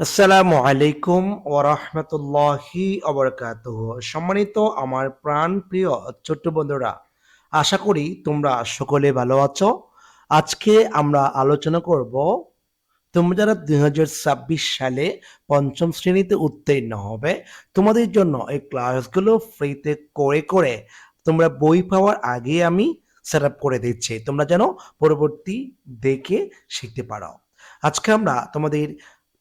আসসালামু আলাইকুম ওরহমতুল্লাহি অবরকাত সম্মানিত আমার প্রাণ প্রিয় ছোট্ট বন্ধুরা, আশা করি তোমরা সকলে ভালো আছো। আজকে আমরা আলোচনা করব, তোমরা যারা দুই হাজার ছাব্বিশ সালে পঞ্চম শ্রেণীতে উত্তীর্ণ হবে, তোমাদের জন্য এই ক্লাসগুলো ফ্রিতে করে করে তোমরা বই পাওয়ার আগে আমি সেট আপ করে দিচ্ছি। তোমরা যেন পরবর্তী দেখে শিখতে পারো। আজকে আমরা তোমাদের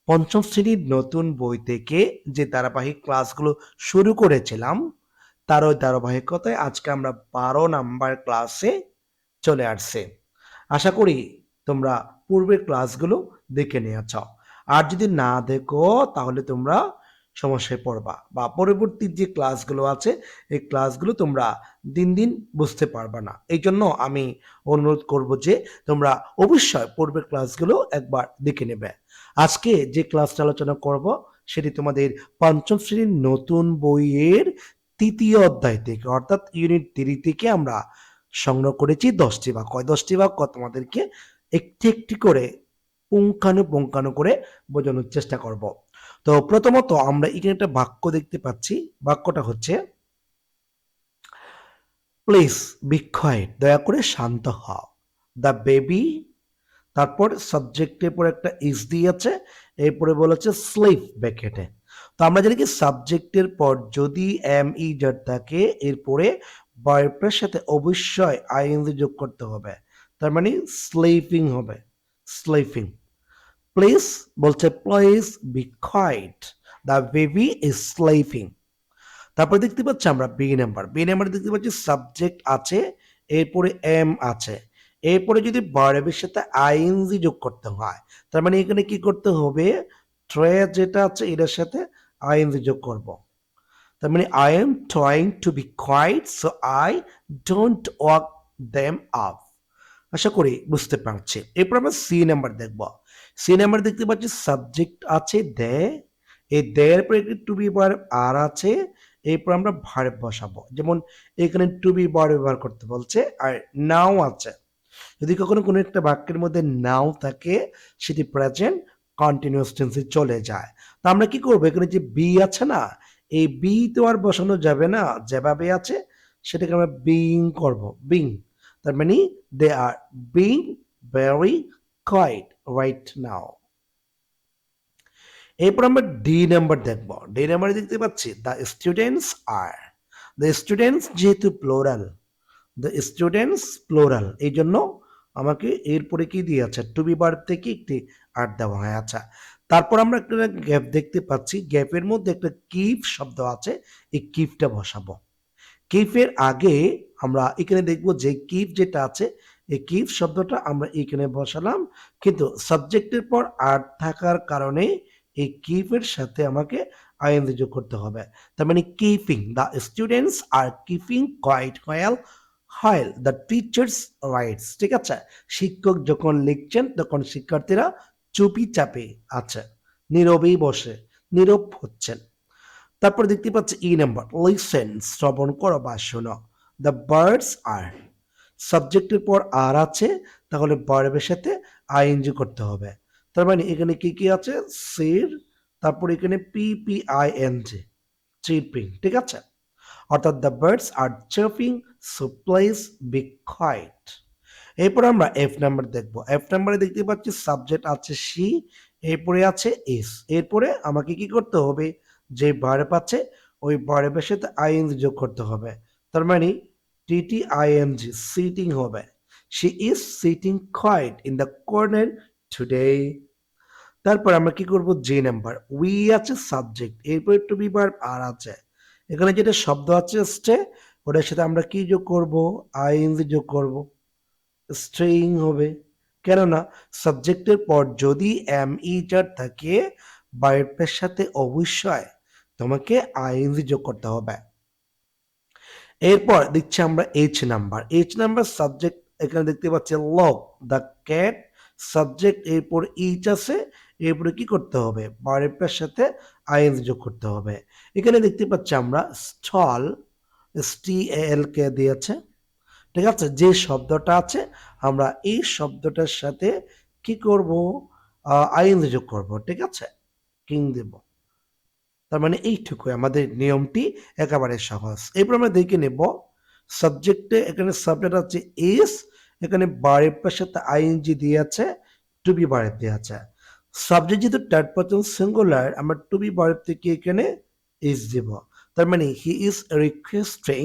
পঞ্চম শ্রেণির নতুন বই থেকে যে ধারাবাহিক ক্লাসগুলো শুরু করেছিলাম, তার ওই ধারাবাহিকতায় আজকে আমরা বারো নাম্বার ক্লাসে চলে আসছে। আশা করি তোমরা পূর্বের ক্লাসগুলো দেখে নিয়েছ। আর যদি না দেখো, তাহলে তোমরা সমস্যায় পড়বা বা পরবর্তী যে ক্লাসগুলো আছে, এই ক্লাসগুলো তোমরা দিন দিন বুঝতে পারবা না। এই জন্য আমি অনুরোধ করব যে তোমরা অবশ্যই পূর্বের ক্লাসগুলো একবার দেখে নেবে। আজকে যে ক্লাসটা আলোচনা করব, সেটি তোমাদের পঞ্চম শ্রেণির নতুন বইয়ের তৃতীয় অধ্যায় থেকে, অর্থাৎ ইউনিট থ্রি থেকে আমরা সংগ্রহ করেছি দশটি বাক্য ওই দশটি বাক্য তোমাদেরকে একটি একটি করে পুঙ্খানু পুঙ্খানু করে বোঝানোর চেষ্টা করব। তো প্রথমত আমরা এখানে একটা বাক্য দেখতে পাচ্ছি। বাক্যটা হচ্ছে, প্লিজ বিক্ষয় দয়া করে শান্ত হও। দ্য বেবি তারপর সাবজেক্টের পর একটা ইস দিয়েছে, এরপরে বলেছে স্লিপ ব্যাকেটে তো আমরা জানি কি সাবজেক্টের পর যদি এম ই জড থাকে, এরপরে বায়োপ্রের সাথে অবশ্যই আইএনজি যোগ করতে হবে। তার মানে স্লিপিং হবে স্লিপিং প্লিজ বলছে please be quiet the baby is sleeping তারপরে দেখতে পাচ্ছি আমরা বি নাম্বার বি নাম্বার দেখতে পাচ্ছি সাবজেক্ট আছে, এরপরে এম আছে। এরপরে যদি ভার্বের সাথে আইএনজি যোগ করতে হয়, তার মানে এখানে কি করতে হবে? ট্রে যেটা আছে, এটার সাথে আইএনজি যোগ করব। তার মানে I am trying to be quiet so I don't wake them up আশা করি বুঝতে পারছি। এরপর আমরা সি নাম্বার দেখব। সি নাম্বার দেখতে পাচ্ছি সাবজেক্ট আছে দে এই দেয়ের পরে একটি টু বি বার আর আছে, এরপর আমরা ভার্ব বসাবো। যেমন এখানে টু বি বার ব্যবহার করতে বলছে, আর নাও আছে। যদি কখনো কোনো একটা বাক্যের মধ্যে নাও থাকে, সেটি প্রেজেন্ট কন্টিনিউয়াস টেন্সে চলে যায়। তো আমরা কি করব? এখানে যে বি আছে না, এই বি তো আর বসানো যাবে না, যেভাবে আছে সেটাকে আমরা বিং করব। বিং তার মানে they are being very quiet right now এরপর আমরা ডি নাম্বার দেখব। ডি নাম্বারে দেখতে পাচ্ছি the students R the students যেহেতু প্লোরাল দ্য স্টুডেন্টস প্লোরাল এই জন্য আমাকে এরপরে কি দিয়ে আছে? টু বি বার থেকে একটি আর্ট দেওয়া হয়। আচ্ছা তারপর আমরা একটা গ্যাপ দেখতে পাচ্ছি। গ্যাপের মধ্যে একটা কিফ শব্দ আছে। এই কিফটা বসাবো। কিফের আগে আমরা এখানে দেখব যে কিফ যেটা আছে, এই কিফ শব্দটা আমরা এখানে বসালাম। কিন্তু সাবজেক্টের পর আর্ট থাকার কারণে এই কিফের সাথে আমাকে আইএনজি যোগ করতে হবে। তার মানে keeping the students are keeping quiet while, the teachers writes, ঠিক আছে? শিক্ষক যখন লিখছেন, তখন শিক্ষার্থীরা চুপি চাপে আছে, নীরবেই বসে, নীরব হচ্ছেন। তারপর দেখতে পাচ্ছি ই নাম্বার লিসেন শ্রবণ করো বা শোনো। দ্য বার্ডস আর সাবজেক্টের পর আর আছে, তাহলে বার্বের সাথে আইএনজি করতে হবে। তার মানে এখানে কি কি আছে? সির তারপর এখানে P P I N G chirping ঠিক আছে? অর্থাৎ the birds are chirping so please be quiet এরপর আমরা এফ নাম্বার দেখব। এফ নাম্বারে দেখতে পাচ্ছি সাবজেক্ট আছে সি এরপরে আছে এস এরপরে আমাকে কি করতে হবে? যে ভার্ব আছে, ওই ভার্বের সাথে আইএনজি যোগ করতে হবে। তার মানে টিটি আইএনজি সিটিং হবে। She is sitting quiet in the corner today তারপর আমরা কি করব? যে নাম্বার উই আছে সাবজেক্ট এরপর টু বি ভার্ব আর আছে। এখানে যেটা শব্দ আছে স্টে ওটার সাথে আমরা কি যোগ করব? আইএনজি যোগ করব। স্ট্রেইং হবে। কেননা সাবজেক্টের পর যদি এম ই চার থাকে ভার্বের সাথে অবশ্যই তোমাকে আইএনজি যোগ করতে হবে। এরপর দিচ্ছি আমরা H number H number subject এখানে দেখতে পাচ্ছি লক দ্য ক্যাট সাবজেক্ট এরপর ইচ আছে, এরপরে কি করতে হবে? ভার্বের সাথে আইএনজি যোগ করতে হবে। এখানে দেখতে পাচ্ছি আমরা স্টল এসটি এল কে দিয়েছে। ঠিক আছে? যে শব্দটা আছে, আমরা এই শব্দটার সাথে কি করব? আইএনজি যোগ করব। ঠিক আছে? কিং দেব। তার মানে এইটুকু আমাদের নিয়মটি একেবারে সহজ। এরপর আমরা দেখে নেব। সাবজেক্টে এখানে সাবজেক্ট আছে ইস এখানে বারের সাথে আইএনজি দিয়ে আছে টু বি বারের দিয়ে আছে। সাবজেক্ট যেহেতু থার্ড পার্সন সিঙ্গুলার আমরা টু বি বারের থেকে এখানে ইস দেব। তার মানে he is requesting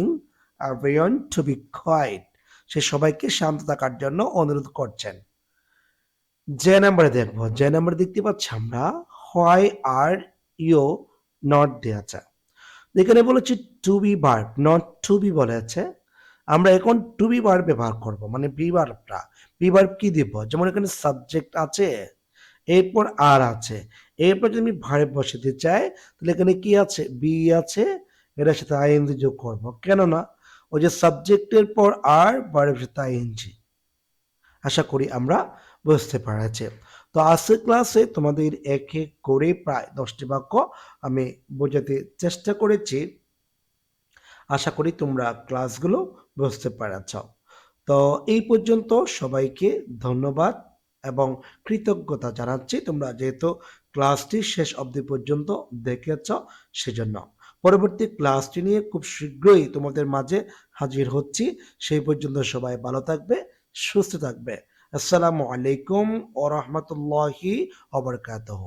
everyone to be quiet সে সবাইকে শান্ত থাকার জন্য অনুরোধ করছেন। যে নাম্বারে দেখব। যে নাম্বারে দেখতে পাচ্ছি আমরা হোয়াই আর ইউ নট দেওয়া আছে এখানে বলেছি to be verb not to be বলেছে। আমরা এখন টু বি ভার্ব ব্যবহার করব মানে বি ভার্বটা বি ভার্ব কি দিব? যেমন এখানে সাবজেক্ট আছে, এরপর আর আছে। এরপর যদি আমি ভার্ব বসাতে চাই, তাহলে এখানে কি আছে? বি আছে এটার সাথে আইএনজি যোগ করব। কেন না? ওই যে সাবজেক্টের পর আর ভার্বের সাথে আইএনজি আশা করি আমরা বুঝতে পেরেছি। তো আজকের ক্লাসে তোমাদের এক এক করে প্রায় দশটি বাক্য আমি বোঝাতে চেষ্টা করেছি। আশা করি তোমরা ক্লাসগুলো বুঝতে পেরেছ। তো এই পর্যন্ত সবাইকে ধন্যবাদ এবং কৃতজ্ঞতা জানাচ্ছি। তোমরা যেহেতু ক্লাসটি শেষ অবধি পর্যন্ত দেখেছ সেজন্য। পরবর্তী ক্লাসটি নিয়ে খুব শীঘ্রই তোমাদের মাঝে হাজির হচ্ছি। সেই পর্যন্ত সবাই ভালো থাকবে, সুস্থ থাকবে। আসসালামু আলাইকুম ও রহমতুল্লাহি অবরকাতহ